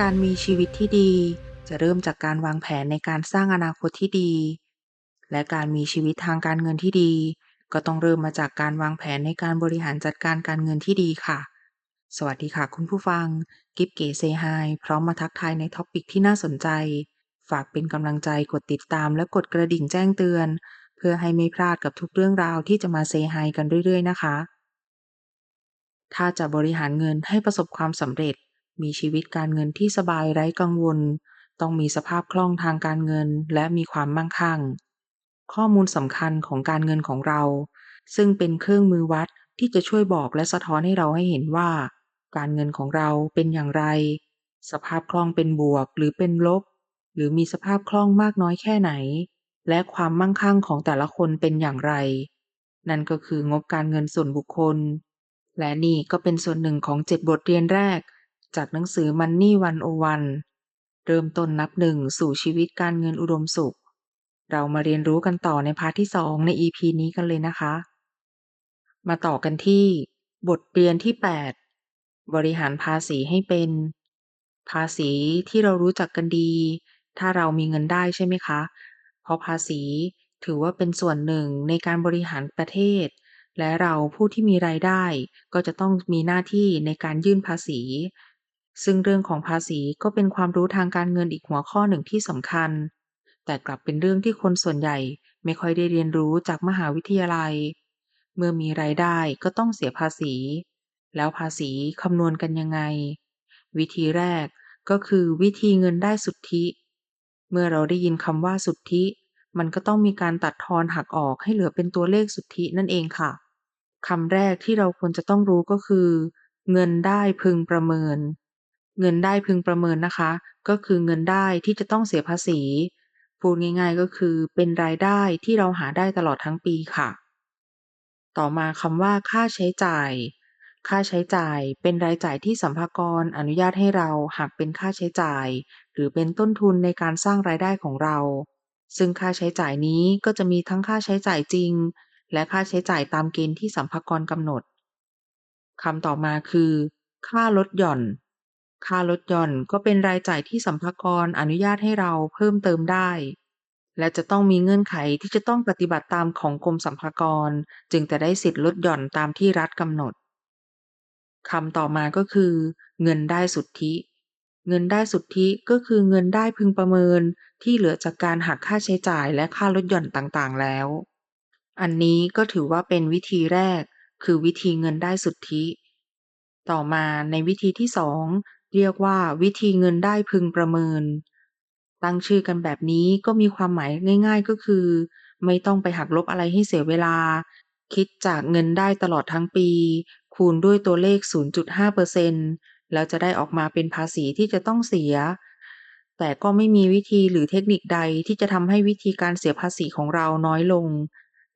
การมีชีวิตที่ดีจะเริ่มจากการวางแผนในการสร้างอนาคตที่ดี และการมีชีวิตทางการเงินที่ดี ก็ต้องเริ่มมาจากการวางแผนในการบริหารจัดการการเงินที่ดีค่ะ สวัสดีค่ะคุณผู้ฟัง กิฟเก๋เซไฮพร้อมมาทักทายในท็อปิกที่น่าสนใจ ฝากเป็นกำลังใจกดติดตามและกดกระดิ่งแจ้งเตือน เพื่อให้ไม่พลาดกับทุกเรื่องราวที่จะมาเซไฮกันเรื่อยๆ นะคะ ถ้าจะบริหารเงินให้ประสบความสำเร็จ มีชีวิตการเงินที่สบายไร้กังวล ต้องมีสภาพคล่องทางการเงินและมีความมั่งคั่ง ข้อมูลสำคัญของการเงินของเรา ซึ่งเป็นเครื่องมือวัดที่จะช่วยบอกและสะท้อนให้เราให้เห็นว่า การเงินของเราเป็นอย่างไร สภาพคล่องเป็นบวกหรือเป็นลบ หรือมีสภาพคล่องมากน้อยแค่ไหน และความมั่งคั่งของแต่ละคนเป็นอย่างไร นั่นก็คืองบการเงินส่วนบุคคล และนี่ก็เป็นส่วนหนึ่งของ7บทเรียนแรก จากหนังสือ Money 101 เริ่มต้นนับหนึ่งสู่ชีวิตการเงินอุดมสุข เรามาเรียนรู้กันต่อในพาร์ทที่ 2 ใน EP นี้กันเลยนะคะ มาต่อกันที่ บทเรียนที่ 8 บริหารภาษีให้เป็น ภาษีที่เรารู้จักกันดี ถ้าเรามีเงินได้ใช่ไหมคะ เพราะภาษีถือว่าเป็นส่วนหนึ่งในการบริหารประเทศ และเราผู้ที่มีรายได้ ก็จะต้องมีหน้าที่ในการยื่นภาษี ซึ่งเรื่องของภาษีก็เป็นความรู้ทางการเงินอีกหัวข้อหนึ่งที่สำคัญ แต่กลับเป็นเรื่องที่คนส่วนใหญ่ไม่ค่อยได้เรียนรู้จากมหาวิทยาลัย เมื่อมีรายได้ก็ต้องเสียภาษี แล้วภาษีคำนวณกันยังไง วิธีแรกก็คือวิธีเงินได้สุทธิ เมื่อเราได้ยินคำว่าสุทธิ มันก็ต้องมีการตัดทอนหักออกให้เหลือเป็นตัวเลขสุทธินั่นเองค่ะคำแรกที่เราควรจะต้องรู้ก็คือ เงินได้พึงประเมิน เงินได้พึงประเมินนะคะ ก็คือเงินได้ที่จะต้องเสียภาษี พูดง่ายๆก็คือเป็นรายได้ที่เราหาได้ตลอดทั้งปีค่ะ ต่อมาคำว่าค่าใช้จ่าย ค่าใช้จ่ายเป็นรายจ่ายที่สรรพากรอนุญาตให้เราหักเป็นค่าใช้จ่าย หรือเป็นต้นทุนในการสร้างรายได้ของเรา ซึ่งค่าใช้จ่ายนี้ก็จะมีทั้งค่าใช้จ่ายจริง และค่าใช้จ่ายตามเกณฑ์ที่สรรพากรกำหนดคำต่อมาคือ ค่าลดหย่อน ค่าลดหย่อนก็เป็นรายจ่ายที่สรรพากรอนุญาตให้เราเพิ่มเติมได้ และจะต้องมีเงื่อนไขที่จะต้องปฏิบัติตามของกรมสรรพากร จึงจะได้สิทธิลดหย่อนตามที่รัฐกำหนดคำต่อมาก็คือ เงินได้สุทธิ เงินได้สุทธิก็คือเงินได้พึงประเมินที่เหลือจากการหักค่าใช้จ่ายและค่าลดหย่อนต่างๆ แล้ว อันนี้ก็ถือว่าเป็นวิธีแรก คือวิธีเงินได้สุทธิ ต่อมาในวิธีที่2 เรียกว่าวิธีเงินได้พึงประเมิน ตั้งชื่อกันแบบนี้ก็มีความหมายง่าย ๆ ก็คือ ไม่ต้องไปหักลบอะไรให้เสียเวลา คิดจากเงินได้ตลอดทั้งปี คูณด้วยตัวเลข 0.5%แล้วจะได้ออกมาเป็นภาษีที่จะต้องเสีย แต่ก็ไม่มีวิธีหรือเทคนิคใดที่จะทำให้วิธีการเสียภาษีของเราน้อยลง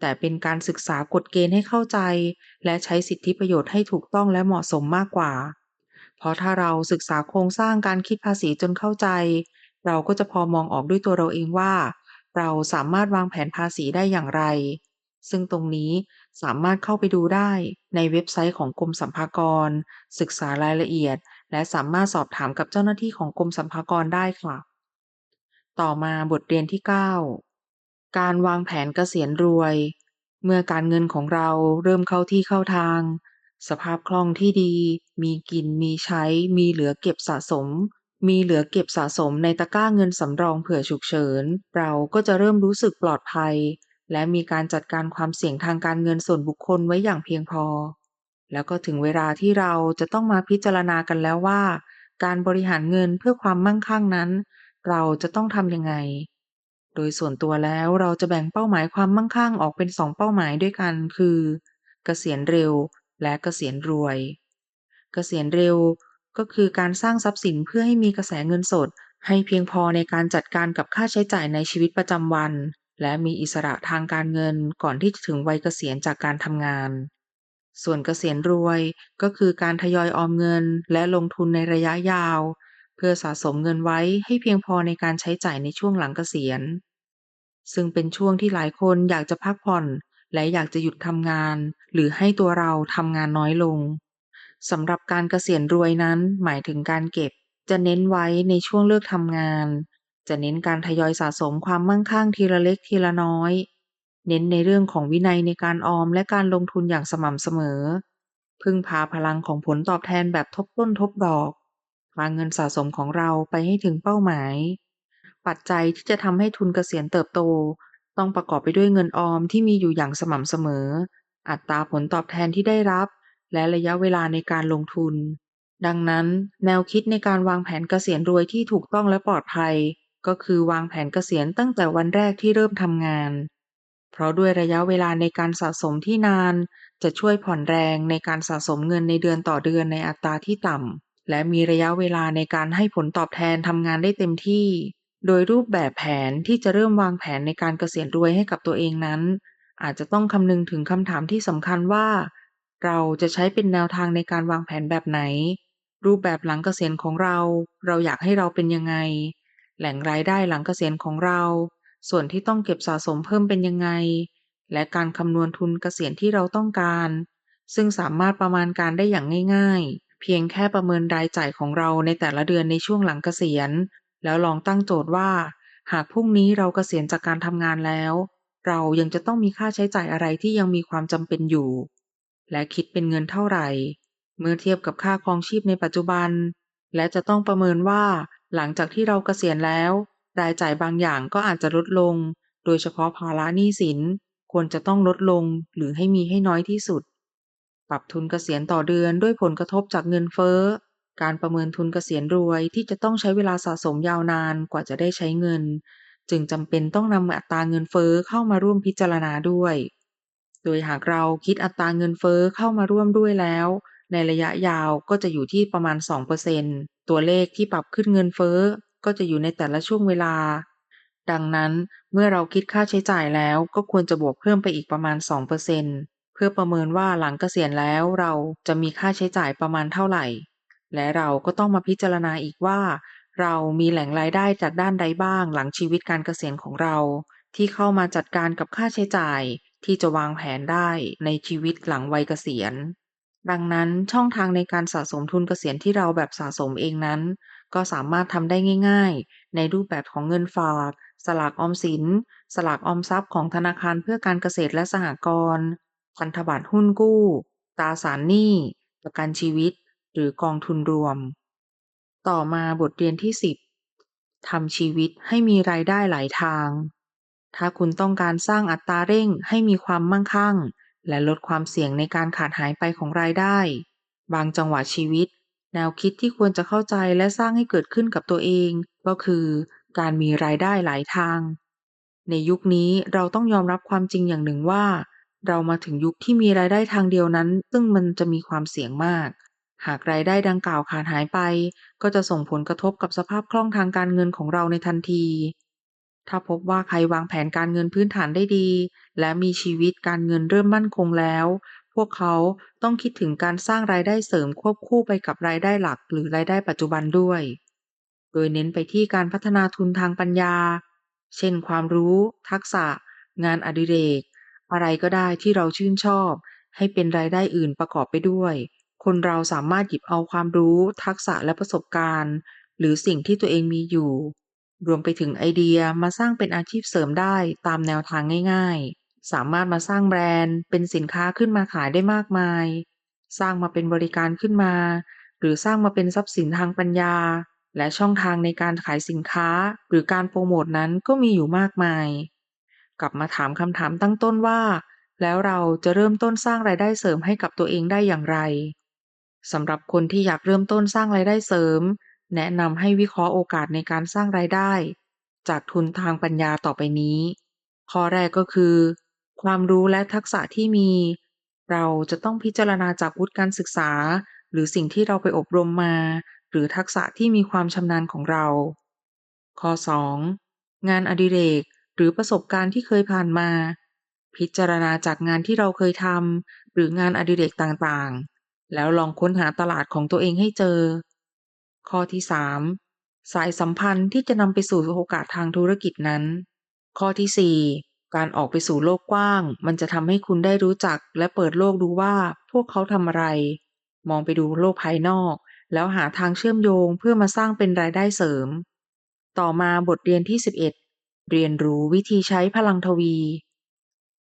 แต่เป็นการศึกษากฎเกณฑ์ให้เข้าใจ และใช้สิทธิประโยชน์ให้ถูกต้องและเหมาะสมมากกว่า เพราะถ้าเราศึกษาโครงสร้างการคิดภาษีจนเข้าใจ เราก็จะพอมองออกด้วยตัวเราเองว่า เราสามารถวางแผนภาษีได้อย่างไร ซึ่งตรงนี้สามารถเข้าไปดูได้ในเว็บไซต์ของกรมสรรพากร ศึกษารายละเอียด และสามารถสอบถามกับเจ้าหน้าที่ของกรมสรรพากรได้ค่ะ ต่อมาบทเรียนที่ 9 การวางแผนเกษียณรวย เมื่อการเงินของเราเริ่มเข้าที่เข้าทาง สภาพคล่องที่ดี มีกินมีใช้ มีเหลือเก็บสะสม มีเหลือเก็บสะสมในตะกร้าเงินสำรองเผื่อฉุกเฉิน เราก็จะเริ่มรู้สึกปลอดภัย และมีการจัดการความเสี่ยงทางการเงินส่วนบุคคลไว้อย่างเพียงพอ แล้วก็ถึงเวลาที่เราจะต้องมาพิจารณากันแล้วว่า การบริหารเงินเพื่อความมั่งคั่งนั้น เราจะต้องทำยังไง โดยส่วนตัวแล้วเราจะแบ่งเป้าหมายความมั่งคั่งออกเป็น2เป้าหมายด้วยกัน คือ เกษียณเร็ว และเกษียณรวย เกษียณเร็วก็คือการสร้างทรัพย์สินเพื่อให้มีกระแสเงินสด ให้เพียงพอในการจัดการกับค่าใช้จ่ายในชีวิตประจำวัน และมีอิสระทางการเงินก่อนที่จะถึงวัยเกษียณจากการทำงาน ส่วนเกษียณรวยก็คือการทยอยออมเงินและลงทุนในระยะยาว เพื่อสะสมเงินไว้ให้เพียงพอในการใช้จ่ายในช่วงหลังเกษียณ ซึ่งเป็นช่วงที่หลายคนอยากจะพักผ่อน และอยากจะหยุดทำงาน หรือให้ตัวเราทำงานน้อยลงสำหรับการเกษียณรวยนั้นหมายถึงการเก็บ จะเน้นไว้ในช่วงเลิกทำงาน จะเน้นการทยอยสะสมความมั่งคั่งทีละเล็กทีละน้อย เน้นในเรื่องของวินัยในการออมและการลงทุนอย่างสม่ำเสมอ พึ่งพาพลังของผลตอบแทนแบบทบต้นทบดอกพาเงินสะสมของเราไปให้ถึงเป้าหมาย ปัจจัยที่จะทำให้ทุนเกษียณเติบโต ต้องประกอบไปด้วยเงินออมที่มีอยู่อย่างสม่ำเสมอ อัตราผลตอบแทนที่ได้รับ และระยะเวลาในการลงทุน ดังนั้น แนวคิดในการวางแผนเกษียณรวยที่ถูกต้องและปลอดภัย ก็คือวางแผนเกษียณตั้งแต่วันแรกที่เริ่มทำงาน เพราะด้วยระยะเวลาในการสะสมที่นาน จะช่วยผ่อนแรงในการสะสมเงินในเดือนต่อเดือนในอัตราที่ต่ำและมีระยะเวลาในการให้ผลตอบแทนทำงานได้เต็มที่ โดยรูปแบบแผนที่จะเริ่มวางแผนในการเกษียณรวยให้กับตัวเองนั้น อาจจะต้องคำนึงถึงคำถามที่สำคัญว่า เราจะใช้เป็นแนวทางในการวางแผนแบบไหน รูปแบบหลังเกษียณของเรา เราอยากให้เราเป็นยังไง แหล่งรายได้หลังเกษียณของเรา ส่วนที่ต้องเก็บสะสมเพิ่มเป็นยังไง และการคำนวณทุนเกษียณที่เราต้องการ ซึ่งสามารถประมาณการได้อย่างง่าย ๆ เพียงแค่ประเมินรายจ่ายของเราในแต่ละเดือนในช่วงหลังเกษียณ แล้วลองตั้งโจทย์ว่า หากพรุ่งนี้เราเกษียณจากการทำงานแล้ว เรายังจะต้องมีค่าใช้จ่ายอะไรที่ยังมีความจำเป็นอยู่ และคิดเป็นเงินเท่าไหร่ เมื่อเทียบกับค่าครองชีพในปัจจุบัน และจะต้องประเมินว่า หลังจากที่เราเกษียณแล้ว รายจ่ายบางอย่างก็อาจจะลดลง โดยเฉพาะภาระหนี้สินควรจะต้องลดลงหรือให้มีให้น้อยที่สุด ปรับทุนเกษียณต่อเดือนด้วยผลกระทบจากเงินเฟ้อ การประเมินทุนเกษียณรวยที่จะต้องใช้เวลาสะสมยาวนานกว่าจะได้ใช้เงิน จึงจำเป็นต้องนำอัตราเงินเฟ้อเข้ามาร่วมพิจารณาด้วย โดยหากเราคิดอัตราเงินเฟ้อเข้ามาร่วมด้วยแล้ว ในระยะยาวก็จะอยู่ที่ประมาณ 2%ตัวเลขที่ปรับขึ้นเงินเฟ้อก็จะอยู่ในแต่ละช่วงเวลา ดังนั้นเมื่อเราคิดค่าใช้จ่ายแล้วก็ควรจะบวกเพิ่มไปอีกประมาณ 2%เพื่อประเมินว่าหลังเกษียณแล้วเราจะมีค่าใช้จ่ายประมาณเท่าไหร่ และเราก็ต้องมาพิจารณาอีกว่า เรามีแหล่งรายได้จากด้านใดบ้างหลังชีวิตการเกษียณของเรา ที่เข้ามาจัดการกับค่าใช้จ่าย ที่จะวางแผนได้ในชีวิตหลังวัยเกษียณ ดังนั้นช่องทางในการสะสมทุนเกษียณที่เราแบบสะสมเองนั้น ก็สามารถทำได้ง่าย ๆ ในรูปแบบของเงินฝาก สลากออมสิน สลากออมทรัพย์ของธนาคารเพื่อการเกษตรและสหกรณ์พันธบัตรหุ้นกู้ตราสารหนี้ประกันชีวิต หรือกองทุนรวม ต่อมาบทเรียนที่ 10ทำชีวิตให้มีรายได้หลายทาง ถ้าคุณต้องการสร้างอัตราเร่งให้มีความมั่งคั่ง และลดความเสี่ยงในการขาดหายไปของรายได้ บางจังหวะชีวิต แนวคิดที่ควรจะเข้าใจและสร้างให้เกิดขึ้นกับตัวเอง ก็คือ การมีรายได้หลายทาง ในยุคนี้เราต้องยอมรับความจริงอย่างหนึ่งว่าเรามาถึงยุคที่มีรายได้ทางเดียวนั้น ซึ่งมันจะมีความเสี่ยงมาก หากรายได้ดังกล่าวขาดหายไป ก็จะส่งผลกระทบกับสภาพคล่องทางการเงินของเราในทันที ถ้าพบว่าใครวางแผนการเงินพื้นฐานได้ดี และมีชีวิตการเงินเริ่มมั่นคงแล้ว พวกเขาต้องคิดถึงการสร้างรายได้เสริมควบคู่ไปกับรายได้หลักหรือรายได้ปัจจุบันด้วย โดยเน้นไปที่การพัฒนาทุนทางปัญญา เช่น ความรู้ ทักษะ งานอดิเรก อะไรก็ได้ที่เราชื่นชอบ ให้เป็นรายได้อื่นประกอบไปด้วย คนเราสามารถหยิบเอาความรู้ ทักษะและประสบการณ์ หรือสิ่งที่ตัวเองมีอยู่ รวมไปถึงไอเดียมาสร้างเป็นอาชีพเสริมได้ตามแนวทางง่าย ๆ สามารถมาสร้างแบรนด์ เป็นสินค้าขึ้นมาขายได้มากมาย สร้างมาเป็นบริการขึ้นมา หรือสร้างมาเป็นทรัพย์สินทางปัญญา และช่องทางในการขายสินค้า หรือการโปรโมทนั้นก็มีอยู่มากมาย กลับมาถามคำถามตั้งต้นว่า แล้วเราจะเริ่มต้นสร้างรายได้เสริมให้กับตัวเองได้อย่างไร สำหรับคนที่อยากเริ่มต้นสร้างรายได้เสริม แนะนำให้วิเคราะห์โอกาสในการสร้างรายได้ จากทุนทางปัญญาต่อไปนี้ ข้อแรกก็คือ ความรู้และทักษะที่มี เราจะต้องพิจารณาจากวุฒิการศึกษา หรือสิ่งที่เราไปอบรมมา หรือทักษะที่มีความชำนาญของเรา ข้อ 2. งานอดิเรก หรือประสบการณ์ที่เคยผ่านมา พิจารณาจากงานที่เราเคยทำหรืองานอดิเรกต่างๆ แล้วลองค้นหาตลาดของตัวเองให้เจอ ข้อที่ 3. สายสัมพันธ์ที่จะนำไปสู่โอกาสทางธุรกิจนั้น ข้อที่ 4. การออกไปสู่โลกกว้าง มันจะทำให้คุณได้รู้จักและเปิดโลกดูว่าพวกเขาทำอะไร มองไปดูโลกภายนอก แล้วหาทางเชื่อมโยงเพื่อมาสร้างเป็นรายได้เสริม ต่อมาบทเรียนที่ 11 เรียนรู้วิธีใช้พลังทวี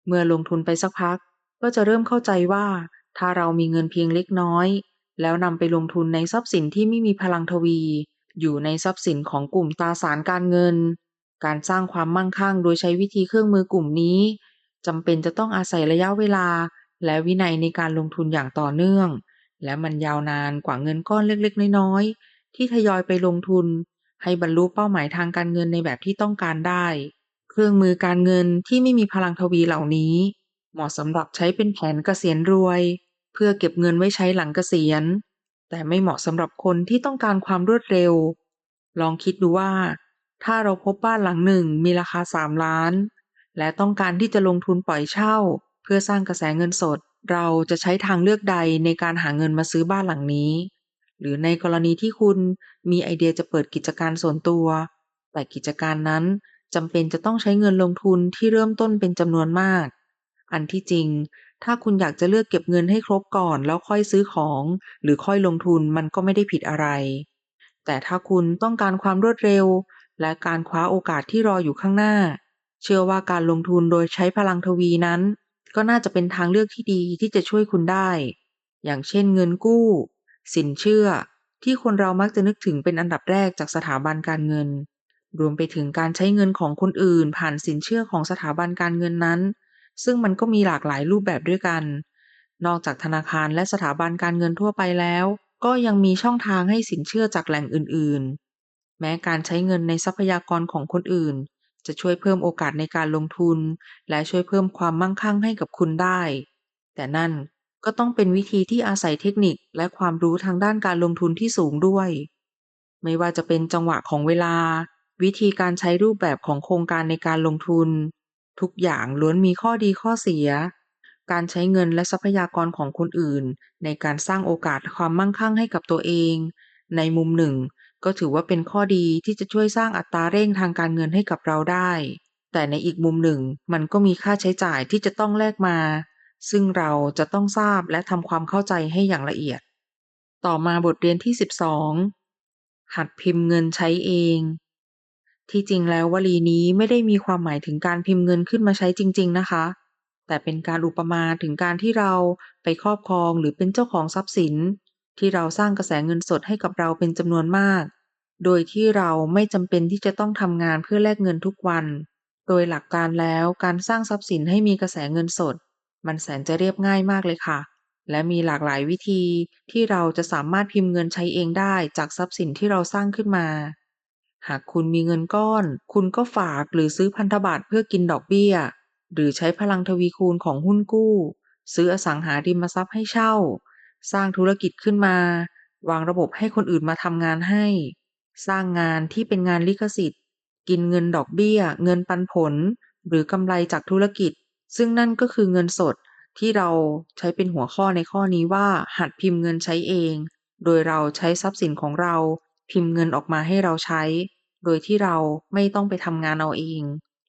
เมื่อลงทุนไปสักพักก็จะเริ่มเข้าใจว่า ถ้าเรามีเงินเพียงเล็กน้อย แล้วนำไปลงทุนในทรัพย์สินที่ไม่มีพลังทวี อยู่ในทรัพย์สินของกลุ่มตราสารการเงิน การสร้างความมั่งคั่งโดยใช้วิธีเครื่องมือกลุ่มนี้จำเป็นจะต้องอาศัยระยะเวลา และวินัยในการลงทุนอย่างต่อเนื่อง และมันยาวนานกว่าเงินก้อนเล็กๆ น้อยๆ ที่ทยอยไปลงทุน ให้บรรลุเป้าหมายทางการเงินในแบบที่ต้องการได้ เครื่องมือการเงินที่ไม่มีพลังทวีเหล่านี้ เหมาะสำหรับใช้เป็นแผนเกษียณรวย เพื่อเก็บเงินไว้ใช้หลังเกษียณ แต่ไม่เหมาะสำหรับคนที่ต้องการความรวดเร็ว ลองคิดดูว่า ถ้าเราพบบ้านหลังหนึ่งมีราคา 3 ล้าน และต้องการที่จะลงทุนปล่อยเช่า เพื่อสร้างกระแสเงินสด เราจะใช้ทางเลือกใดในการหาเงินมาซื้อบ้านหลังนี้ หรือในกรณีที่คุณมีไอเดียจะเปิดกิจการส่วนตัว แต่กิจการนั้นจำเป็นจะต้องใช้เงินลงทุนที่เริ่มต้นเป็นจำนวนมาก อันที่จริง ถ้าคุณอยากจะเลือกเก็บเงินให้ครบก่อนแล้วค่อยซื้อของ หรือค่อยลงทุนมันก็ไม่ได้ผิดอะไร แต่ถ้าคุณต้องการความรวดเร็ว และการคว้าโอกาสที่รออยู่ข้างหน้า เชื่อว่าการลงทุนโดยใช้พลังทวีนั้น ก็น่าจะเป็นทางเลือกที่ดีที่จะช่วยคุณได้ อย่างเช่นเงินกู้ สินเชื่อ ที่คนเรามักจะนึกถึงเป็นอันดับแรกจากสถาบันการเงิน รวมไปถึงการใช้เงินของคนอื่น ผ่านสินเชื่อของสถาบันการเงินนั้น ซึ่งมันก็มีหลากหลายรูปแบบด้วยกัน นอกจากธนาคารและสถาบันการเงินทั่วไปแล้ว ก็ยังมีช่องทางให้สินเชื่อจากแหล่งอื่น ๆ แม้การใช้เงินในทรัพยากรของคนอื่น จะช่วยเพิ่มโอกาสในการลงทุน และช่วยเพิ่มความมั่งคั่งให้กับคุณได้ แต่นั่นก็ต้องเป็นวิธีที่อาศัยเทคนิคและความรู้ทางด้านการลงทุนที่สูงด้วย ไม่ว่าจะเป็นจังหวะของเวลา วิธีการใช้รูปแบบของโครงการในการลงทุน ทุกอย่างล้วนมีข้อดีข้อเสีย การใช้เงินและทรัพยากรของคนอื่น ในการสร้างโอกาสความมั่งคั่งให้กับตัวเอง ในมุมหนึ่ง ก็ถือว่าเป็นข้อดีที่จะช่วยสร้างอัตราเร่งทางการเงินให้กับเราได้ แต่ในอีกมุมหนึ่งมันก็มีค่าใช้จ่ายที่จะต้องแลกมา ซึ่งเราจะต้องทราบและทำความเข้าใจให้อย่างละเอียด ต่อมาบทเรียนที่ 12 หัดพิมพ์เงินใช้เอง ที่จริงแล้ววลีนี้ไม่ได้มีความหมายถึงการพิมพ์เงินขึ้นมาใช้จริง ๆ นะคะ แต่เป็นการอุปมาถึงการที่เราไปครอบครองหรือเป็นเจ้าของทรัพย์สิน ที่เราสร้างกระแสเงินสดให้กับเราเป็นจำนวนมาก โดยที่เราไม่จำเป็นที่จะต้องทำงานเพื่อแลกเงินทุกวัน โดยหลักการแล้วการสร้างทรัพย์สินให้มีกระแสเงินสด มันแสนจะเรียบง่ายมากเลยค่ะ และมีหลากหลายวิธีที่เราจะสามารถพิมพ์เงินใช้เองได้จากทรัพย์สินที่เราสร้างขึ้นมา หากคุณมีเงินก้อน คุณก็ฝากหรือซื้อพันธบัตรเพื่อกินดอกเบี้ย หรือใช้พลังทวีคูณของหุ้นกู้ ซื้ออสังหาริมทรัพย์ให้เช่า สร้างธุรกิจขึ้นมา วางระบบให้คนอื่นมาทำงานให้ สร้างงานที่เป็นงานลิขสิทธิ์ กินเงินดอกเบี้ย เงินปันผล หรือกำไรจากธุรกิจ ซึ่งนั่นก็คือเงินสดที่เราใช้เป็นหัวข้อในข้อนี้ว่าหัดพิมพ์เงินใช้เอง โดยเราใช้ทรัพย์สินของเราพิมพ์เงินออกมาให้เราใช้ โดยที่เราไม่ต้องไปทำงานเอาเอง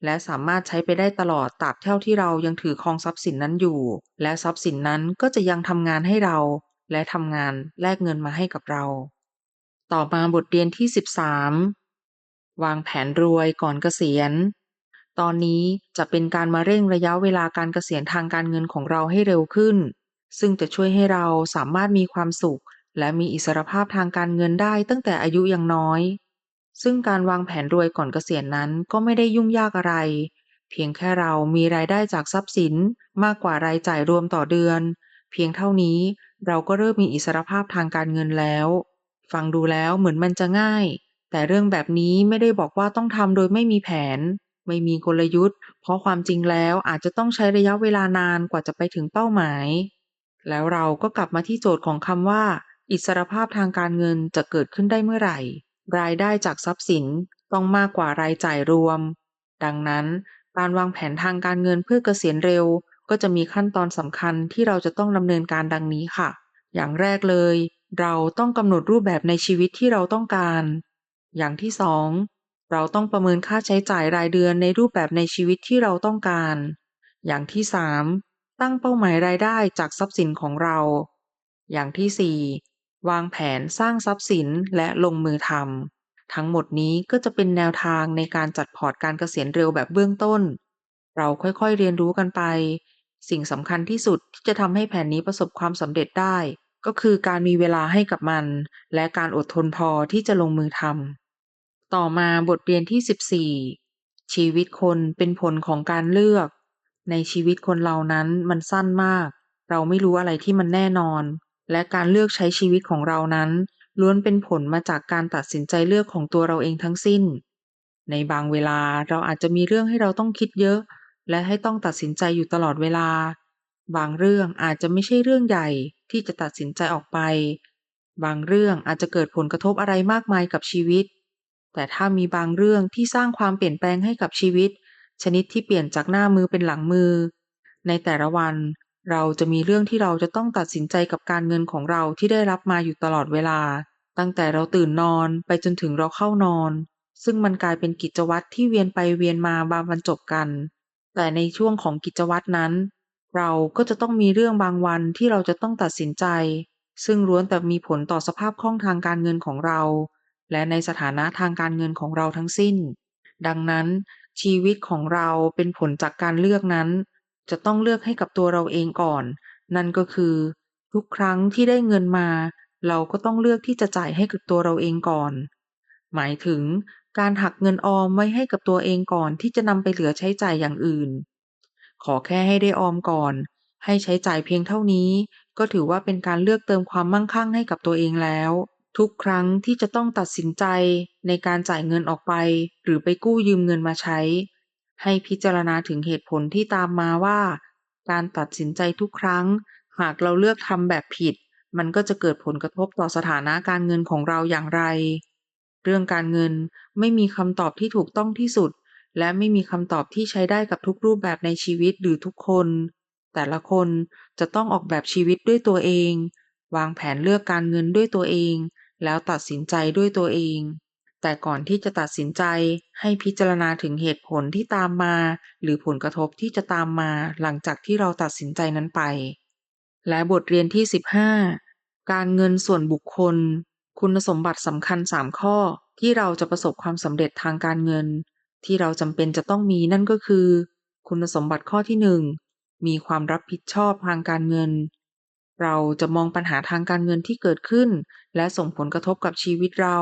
และสามารถใช้ไปได้ตลอดตราบเท่าที่เรายังถือครองทรัพย์สินนั้นอยู่ และทรัพย์สินนั้นก็จะยังทำงานให้เรา และทำงานแลกเงินมาให้กับเรา ต่อมาบทเรียนที่ 13 วางแผนรวยก่อนเกษียณ ตอนนี้จะเป็นการมาเร่งระยะเวลาการเกษียณทางการเงินของเราให้เร็วขึ้น ซึ่งจะช่วยให้เราสามารถมีความสุข และมีอิสรภาพทางการเงินได้ตั้งแต่อายุยังน้อย ซึ่งการวางแผนรวยก่อนเกษียณนั้นก็ไม่ได้ยุ่งยากอะไร เพียงแค่เรามีรายได้จากทรัพย์สินมากกว่ารายจ่ายรวมต่อเดือน เพียงเท่านี้เราก็เริ่มมีอิสรภาพทางการเงินแล้ว ฟังดูแล้วเหมือนมันจะง่าย แต่เรื่องแบบนี้ไม่ได้บอกว่าต้องทำโดยไม่มีแผน ไม่มีกลยุทธ์ เพราะความจริงแล้วอาจจะต้องใช้ระยะเวลานานกว่าจะไปถึงเป้าหมาย แล้วเราก็กลับมาที่โจทย์ของคำว่า อิสรภาพทางการเงินจะเกิดขึ้นได้เมื่อไหร่ รายได้จากทรัพย์สินต้องมากกว่ารายจ่ายรวม ดังนั้นการวางแผนทางการเงินเพื่อเกษียณเร็ว ก็จะมีขั้นตอนสำคัญที่เราจะต้องดำเนินการดังนี้ค่ะ อย่างแรกเลย เราต้องกำหนดรูปแบบในชีวิตที่เราต้องการ อย่างที่สองเราต้องประเมินค่าใช้จ่ายรายเดือนในรูปแบบในชีวิตที่เราต้องการ อย่างที่สามตั้งเป้าหมายรายได้จากทรัพย์สินของเรา อย่างที่สี่ วางแผนสร้างทรัพย์สินและลงมือทำทั้งหมดนี้ก็จะเป็นแนวทางในการจัดพอร์ตการเกษียณเร็วแบบเบื้องต้น เราค่อยๆเรียนรู้กันไป สิ่งสำคัญที่สุดที่จะทำให้แผนนี้ประสบความสำเร็จได้ ก็คือการมีเวลาให้กับมัน และการอดทนพอที่จะลงมือทำต่อมาบทเรียนที่ 14 ชีวิตคนเป็นผลของการเลือก ในชีวิตคนเรานั้นมันสั้นมาก เราไม่รู้อะไรที่มันแน่นอน และการเลือกใช้ชีวิตของเรานั้น ล้วนเป็นผลมาจากการตัดสินใจเลือกของตัวเราเองทั้งสิ้น ในบางเวลาเราอาจจะมีเรื่องให้เราต้องคิดเยอะ และให้ต้องตัดสินใจอยู่ตลอดเวลา บางเรื่องอาจจะไม่ใช่เรื่องใหญ่ที่จะตัดสินใจออกไป บางเรื่องอาจจะเกิดผลกระทบอะไรมากมายกับชีวิต แต่ถ้ามีบางเรื่องที่สร้างความเปลี่ยนแปลงให้กับชีวิต ชนิดที่เปลี่ยนจากหน้ามือเป็นหลังมือ ในแต่ละวัน เราจะมีเรื่องที่เราจะต้องตัดสินใจกับการเงินของเราที่ได้รับมาอยู่ตลอดเวลา ตั้งแต่เราตื่นนอนไปจนถึงเราเข้านอน ซึ่งมันกลายเป็นกิจวัตรที่เวียนไปเวียนมาบางบรรจบกัน แต่ในช่วงของกิจวัตรนั้น เราก็จะต้องมีเรื่องบางวันที่เราจะต้องตัดสินใจ ซึ่งล้วนแต่มีผลต่อสภาพคล่องทางการเงินของเรา และในสถานะทางการเงินของเราทั้งสิ้น ดังนั้นชีวิตของเราเป็นผลจากการเลือกนั้น จะต้องเลือกให้กับตัวเราเองก่อน นั่นก็คือ ทุกครั้งที่ได้เงินมา เราก็ต้องเลือกที่จะจ่ายให้กับตัวเราเองก่อน หมายถึงการหักเงินออมไว้ให้กับตัวเองก่อนที่จะนำไปเหลือใช้จ่ายอย่างอื่น ขอแค่ให้ได้ออมก่อน ให้ใช้จ่ายเพียงเท่านี้ ก็ถือว่าเป็นการเลือกเติมความมั่งคั่งให้กับตัวเองแล้ว ทุกครั้งที่จะต้องตัดสินใจในการจ่ายเงินออกไป หรือไปกู้ยืมเงินมาใช้ ให้พิจารณาถึงเหตุผลที่ตามมาว่า การตัดสินใจทุกครั้ง หากเราเลือกทำแบบผิด มันก็จะเกิดผลกระทบต่อสถานะการเงินของเราอย่างไร เรื่องการเงินไม่มีคำตอบที่ถูกต้องที่สุด และไม่มีคำตอบที่ใช้ได้กับทุกรูปแบบในชีวิตหรือทุกคน แต่ละคนจะต้องออกแบบชีวิตด้วยตัวเอง วางแผนเลือกการเงินด้วยตัวเอง แล้วตัดสินใจด้วยตัวเอง แต่ก่อนที่จะตัดสินใจให้พิจารณาถึงเหตุผลที่ตามมา หรือผลกระทบที่จะตามมาหลังจากที่เราตัดสินใจนั้นไป และบทเรียนที่ 15 การเงินส่วนบุคคล คุณสมบัติสำคัญ 3 ข้อ ที่เราจะประสบความสำเร็จทางการเงิน ที่เราจำเป็นจะต้องมีนั่นก็คือ คุณสมบัติข้อที่ 1 มีความรับผิดชอบทางการเงิน เราจะมองปัญหาทางการเงินที่เกิดขึ้น และส่งผลกระทบกับชีวิตเรา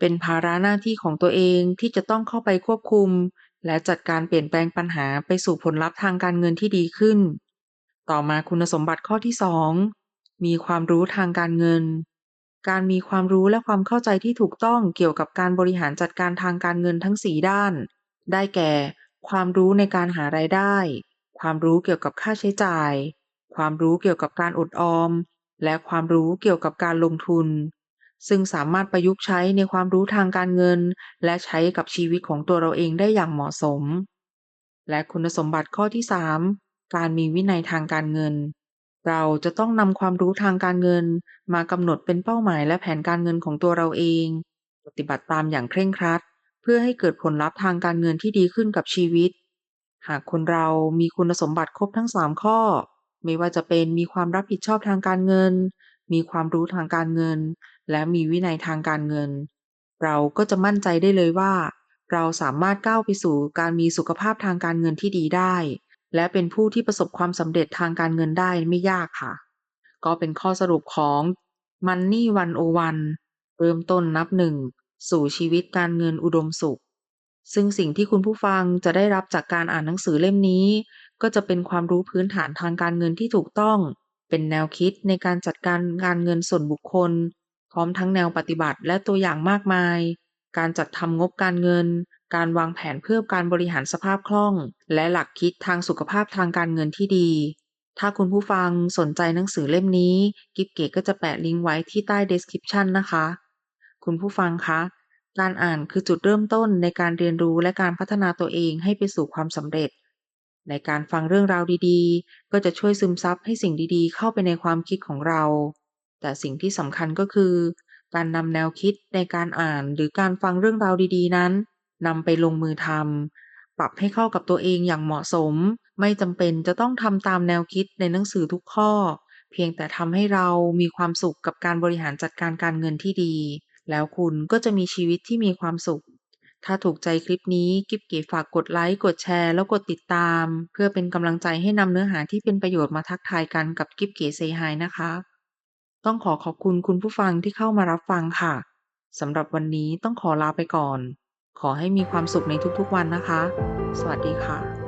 เป็นภาระหน้าที่ของตัวเองที่จะต้องเข้าไปควบคุม และจัดการเปลี่ยนแปลงปัญหาไปสู่ผลลัพธ์ทางการเงินที่ดีขึ้น ต่อมาคุณสมบัติข้อที่ 2 มีความรู้ทางการเงิน การมีความรู้และความเข้าใจที่ถูกต้องเกี่ยวกับการบริหารจัดการทางการเงินทั้ง 4 ด้าน ได้แก่ ความรู้ในการหารายได้ ความรู้เกี่ยวกับค่าใช้จ่าย ความรู้เกี่ยวกับการอดออม และความรู้เกี่ยวกับการลงทุน ซึ่งสามารถประยุกต์ใช้ในความรู้ทางการเงิน และใช้กับชีวิตของตัวเราเองได้อย่างเหมาะสม และคุณสมบัติข้อที่ 3 การมีวินัยทางการเงิน เราจะต้องนำความรู้ทางการเงิน มากำหนดเป็นเป้าหมายและแผนการเงินของตัวเราเอง ปฏิบัติตามอย่างเคร่งครัด เพื่อให้เกิดผลลัพธ์ทางการเงินที่ดีขึ้นกับชีวิต หากคนเรามีคุณสมบัติครบทั้ง 3 ข้อ ไม่ว่าจะเป็นมีความรับผิดชอบทางการเงินมีความรู้ทางการเงิน และมีวินัยทางการเงิน เราก็จะมั่นใจได้เลยว่า เราสามารถก้าวไปสู่การมีสุขภาพทางการเงินที่ดีได้ และเป็นผู้ที่ประสบความสำเร็จทางการเงินได้ไม่ยากค่ะ ก็เป็นข้อสรุปของ Money 101 เริ่มต้นนับหนึ่งสู่ชีวิตการเงินอุดมสุข ซึ่งสิ่งที่คุณผู้ฟังจะได้รับจากการอ่านหนังสือเล่มนี้ ก็จะเป็นความรู้พื้นฐานทางการเงินที่ถูกต้อง เป็นแนวคิดในการจัดการการเงินส่วนบุคคล พร้อมทั้งแนวปฏิบัติและตัวอย่างมากมาย การจัดทำงบการเงิน การวางแผนเพื่อการบริหารสภาพคล่อง และหลักคิดทางสุขภาพทางการเงินที่ดี ถ้าคุณผู้ฟังสนใจหนังสือเล่มนี้ กิฟเก๋ก็จะแปะลิงก์ไว้ที่ใต้ description นะคะ คุณผู้ฟังคะการอ่านคือจุดเริ่มต้นในการเรียนรู้และการพัฒนาตัวเองให้ไปสู่ความสำเร็จ ในการฟังเรื่องราวดีๆ ก็จะช่วยซึมซับให้สิ่งดีๆ เข้าไปในความคิดของเรา แต่สิ่งที่สำคัญก็คือ การนำแนวคิดในการอ่านหรือการฟังเรื่องราวดีๆ นั้นนำไปลงมือทำปรับให้เข้ากับตัวเองอย่างเหมาะสม ไม่จำเป็นจะต้องทำตามแนวคิดในหนังสือทุกข้อ เพียงแต่ทำให้เรามีความสุขกับการบริหารจัดการการเงินที่ดี แล้วคุณก็จะมีชีวิตที่มีความสุข ถ้าถูกใจคลิปนี้กิ๊บเก๋ฝากกดไลค์กดแชร์แล้วกดติดตาม เพื่อเป็นกำลังใจให้นำเนื้อหาที่เป็นประโยชน์มาทักทายกันกับกิ๊บเก๋เซฮายนะคะ ต้องขอขอบคุณคุณผู้ฟังที่เข้ามารับฟังค่ะสำหรับวันนี้ต้องขอลาไปก่อน ขอให้มีความสุขในทุกๆวันนะคะ สวัสดีค่ะ